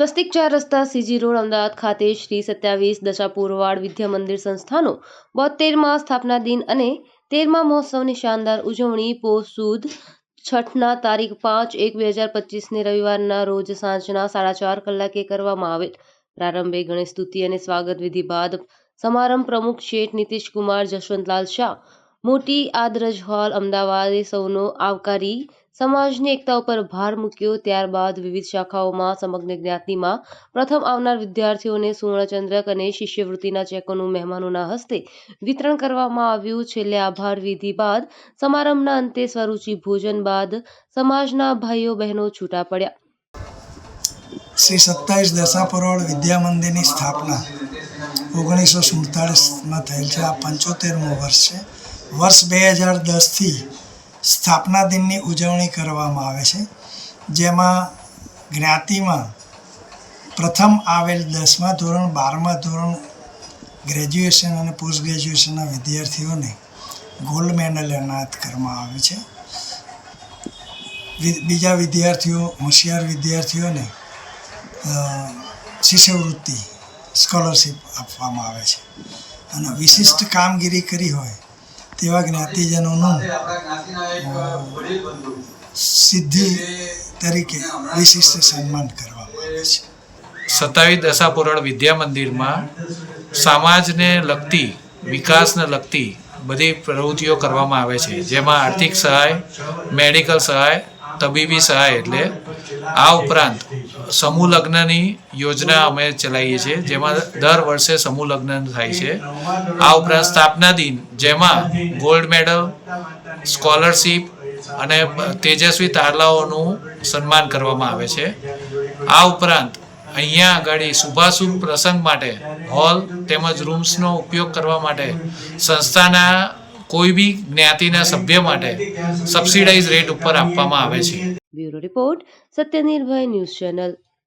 સ્વસ્તિક ચાર રસ્તા CG road Ahmedabad ખાતે શ્રી સત્યાવીસ દશાપુરવાડ વિદ્યા મંદિર સંસ્થાનો બોતેરમાં સ્થાપના દિન અને તેરમા મહોત્સવની શાનદાર ઉજવણી પોષ, સુદ છઠના તારીખ પાંચ એક બે હજાર પચીસને રવિવારના રોજ સાંજના સાડા ચાર કલાકે કરવામાં આવેલ. પ્રારંભે ગણેશ સ્તુતિ અને સ્વાગત વિધિ બાદ સમારંભ પ્રમુખ શેઠ નીતિશ કુમાર, જશવંતલાલ શાહ, મોટી આદરજ હોલ અમદાવાદે સૌનો આવકારી સમાજની એકતા ઉપર ભાર મૂક્યો ત્યારબાદ વિવિધ શાખાઓમાં સમગ્ર જ્ઞાતિમાં પ્રથમ આવનાર વિદ્યાર્થીઓને સુવર્ણચંદ્રક અને શિષ્યવૃત્તિના ચેકોનું મહેમાનોના હસ્તે વિતરણ કરવામાં આવ્યું. છેલ્લે આભાર વિધિ બાદ સમારંભના અંતે સ્વરૂચિ ભોજન બાદ સમાજના ભાઈઓ બહેનો છૂટા પડ્યા. શ્રી સત્તાવીસ દશાપરોળ વિદ્યા મંદિરની સ્થાપના ઓગણીસો સુડતાળીસમાં થયેલ છે. આ પંચોતેરમું વર્ષ છે. વર્ષ બે હજાર દસથી સ્થાપના દિનની ઉજવણી કરવામાં આવે છે, જેમાં જ્ઞાતિમાં પ્રથમ આવેલ દસમા ધોરણ, બારમા ધોરણ ગ્રેજ્યુએશન અને પોસ્ટ ગ્રેજ્યુએશનના વિદ્યાર્થીઓને ગોલ્ડ મેડલ એનાયત કરવામાં આવે છે. બીજા વિદ્યાર્થીઓ, હોશિયાર વિદ્યાર્થીઓને શિષ્યવૃત્તિ સ્કોલરશીપ આપવામાં આવે છે. અને વિશિષ્ટ કામગીરી કરી હોય તેવા જ્ઞાતિજનોનું સિદ્ધિ તરીકે વિશિષ્ટ સન્માન કરવામાં આવે છે. સત્તાવીસ દશાપુરળ વિદ્યા મંદિરમાં સમાજને લગતી વિકાસને લગતી બધી પ્રવૃત્તિઓ કરવામાં આવે છે. જેમાં આર્થિક સહાય મેડિકલ સહાય તબીબી સહાય એટલે આ ઉપરાંત સમૂહ લગ્નની યોજના અમે ચલાવીએ છીએ, જેમાં દર વર્ષે સમૂહ લગ્ન થાય છે. આ ઉપરાંત સ્થાપના દિન, જેમાં ગોલ્ડ મેડલ, સ્કોલરશીપ અને તેજસ્વી તારલાઓનું સન્માન કરવામાં આવે છે. આ ઉપરાંત અહીંયા આગળ શુભાશુભ પ્રસંગ માટે હોલ તેમજ રૂમ્સનો ઉપયોગ કરવા માટે સંસ્થાના કોઈ બી જ્ઞાતિના સભ્ય માટે સબસિડાઇઝ રેટ ઉપર આપવામાં આવે છે. Bureau report, Satyanirbhay news channel.